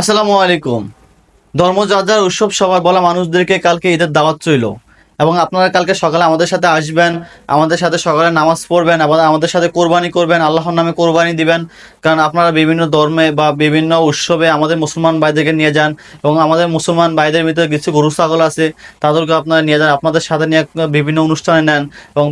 আসসালামু আলাইকুম। ধর্ম যার যার উৎসব সবার বলা মানুষদেরকে কালকে ঈদের দাওয়াত রইল। এবং আপনারা কালকে সকালে আমাদের সাথে আসবেন আমাদের সাথে সকালে নামাজ পড়বেন এবং আমাদের সাথে কোরবানি করবেন আল্লাহর নামে কোরবানি দিবেন। কারণ আপনারা বিভিন্ন ধর্মে বা বিভিন্ন উৎসবে আমাদের মুসলমান ভাইদেরকে নিয়ে যান এবং আমাদের মুসলমান ভাইদের ভিতরে কিছু গরু ছাগল আছে তাদেরকে আপনারা নিয়ে যান। আপনাদের সাথে নিয়ে বিভিন্ন অনুষ্ঠানে নেন এবং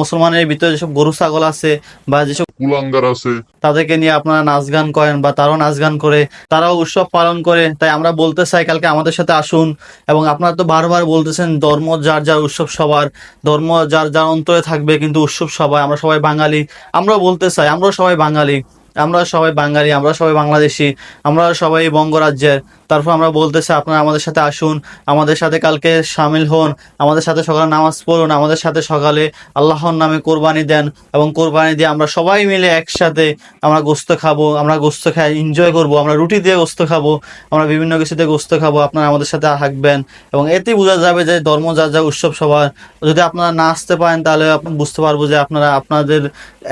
মুসলমানের ভিতরে যেসব গরু ছাগল আছে বা যেসব কুলাঙ্গার আছে। তাদেরকে নিয়ে আপনারা নাচ গান করেন বা তারাও নাচ গান করে তারাও উৎসব পালন করে। তাই আমরা বলতে চাই কালকে আমাদের সাথে আসুন এবং আপনারা তো বারবার বলতেছেন ধর্ম যার যার উৎসব সবার, ধর্ম যার যার অন্তরে থাকবে কিন্তু উৎসব সবাই, আমরা সবাই বাঙালি, আমরাও বলতে চাই, আমরাও সবাই বাঙালি। আমরা সবাই বাঙালি, আমরা সবাই বাংলাদেশি, আমরা সবাই বঙ্গরাজ্যের। তারপর আমরা বলতে চাই আপনারা আমাদের সাথে আসুন, আমাদের সাথে কালকে সামিল হন, আমাদের সাথে সকালে নামাজ পড়ুন, আমাদের সাথে সকালে আল্লাহর নামে কোরবানি দেন এবং কোরবানি দিয়ে আমরা সবাই মিলে একসাথে আমরা গোস্ত খাব, আমরা গোস্ত খাই এনজয় করব, আমরা রুটি দিয়ে গোস্ত খাব, আমরা বিভিন্ন কিছুতে গোস্ত খাব, আপনারা আমাদের সাথে থাকবেন এবং এতেই বোঝা যাবে যে ধর্ম, যার যা উৎসব সবার। যদি আপনারা না আসতে পারেন, তাহলে বুঝতে পারব যে আপনারা আপনাদের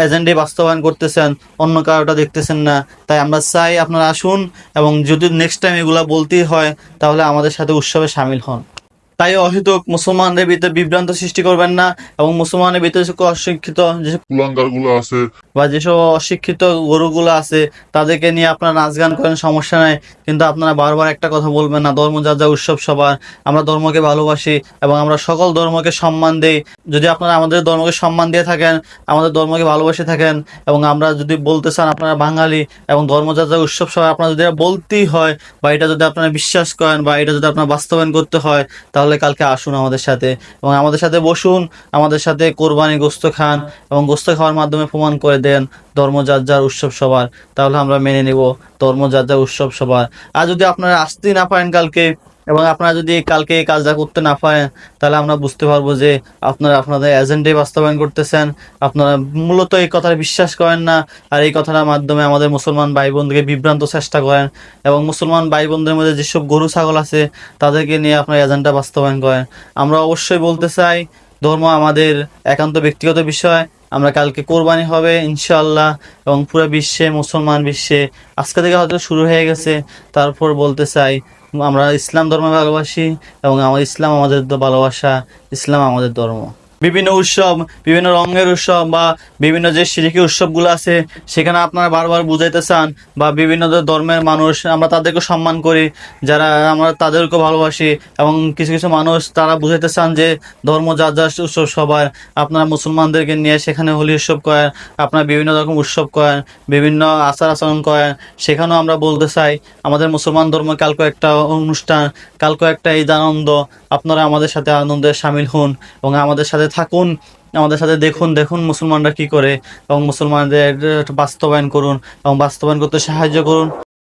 এজেন্ডে বাস্তবায়ন করতেছেন, অন্য কারোটা দেখতেছেন না, তাই আমরা চাই আপনারা আসুন এবং যদি নেক্সট টাইম এগুলা বলতেই হয়, তাহলে আমাদের সাথে উৎসবে সামিল হন। তাই অহেতুক মুসলমানদের ভিতরে বিভ্রান্ত সৃষ্টি করবেন না এবং মুসলমানের ভিতরে যে অশিক্ষিত কুলাঙ্গার আছে। বা যেসব অশিক্ষিত গরুগুলো আছে তাদেরকে নিয়ে আপনারা নাচ গান করেন সমস্যা নাই। কিন্তু আপনারা বারবার একটা কথা বলবেন না ধর্ম যার যা উৎসব সবার। আমরা ধর্মকে ভালোবাসি এবং আমরা সকল ধর্মকে সম্মান দিই। যদি আপনারা আমাদের ধর্মকে সম্মান দিয়ে থাকেন আমাদের ধর্মকে ভালোবাসে থাকেন এবং আমরা যদি বলতে চান আপনারা বাঙালি এবং ধর্ম যার যা উৎসব সবার আপনারা যদি বলতেই হয় বা এটা যদি আপনারা বিশ্বাস করেন বা এটা যদি আপনারা বাস্তবায়ন করতে হয় তাহলে কালকে আসুন আমাদের সাথে এবং আমাদের সাথে বসুন, আমাদের সাথে কোরবানি গোস্ত খান এবং গোস্ত খাওয়ার মাধ্যমে প্রমাণ করে দেন ধর্ম উৎসব সবার। তাহলে আমরা মেনে নেব ধর্ম উৎসব সবার। আর যদি আপনারা আসতেই না পারেন কালকে এবং আপনারা যদি কালকে এই কাজটা করতে না পারেন, তাহলে আমরা বুঝতে পারব যে আপনারা আপনাদের এজেন্ডে বাস্তবায়ন করতেছেন। আপনারা মূলত এই কথাটা বিশ্বাস করেন না আর এই কথাটার মাধ্যমে আমাদের মুসলমান ভাই বোনদেরকে বিভ্রান্ত চেষ্টা করেন এবং মুসলমান ভাই বোনদের মধ্যে যেসব গরু, ছাগল আছে, তাদেরকে নিয়ে আপনার এজেন্ডা বাস্তবায়ন করেন। আমরা অবশ্যই বলতে চাই, ধর্ম আমাদের একান্ত ব্যক্তিগত বিষয়। আমরা কালকে কোরবানি হবে, ইনশাআল্লাহ, এবং পুরো বিশ্বে, মুসলমান বিশ্বে, আজকে থেকে হয়তো শুরু হয়ে গেছে। তারপর বলতে চাই আমরা ইসলাম ধর্মে ভালোবাসি এবং আমার ইসলাম আমাদের ভালোবাসা ইসলাম আমাদের ধর্ম। বিভিন্ন উৎসব, বিভিন্ন রঙের উৎসব বা বিভিন্ন যে সিরিকি উৎসবগুলো আছে, সেখানে আপনারা বারবার বুঝাইতে চান বা বিভিন্ন ধর্মের মানুষ, আমরা তাদেরকে সম্মান করি, যারা আমরা তাদেরকে ভালোবাসি এবং কিছু কিছু মানুষ তারা বুঝাইতে চান যে ধর্ম যার যার উৎসব সবার। আপনারা মুসলমানদেরকে নিয়ে সেখানে হোলি উৎসব করেন, আপনারা বিভিন্ন রকম উৎসব করেন, বিভিন্ন আচার আচরণ করেন, সেখানেও আমরা বলতে চাই, আমাদের মুসলমান ধর্ম কালকে একটা অনুষ্ঠান কালকে একটা ঈদ আনন্দ, আপনারা আমাদের সাথে আনন্দে সামিল হন এবং আমাদের সাথে থাকুন, আমাদের সাথে দেখুন দেখুন মুসলমানরা কি করে, এবং মুসলমানদের বাস্তবায়ন করুন, এবং বাস্তবায়ন করতে সাহায্য করুন।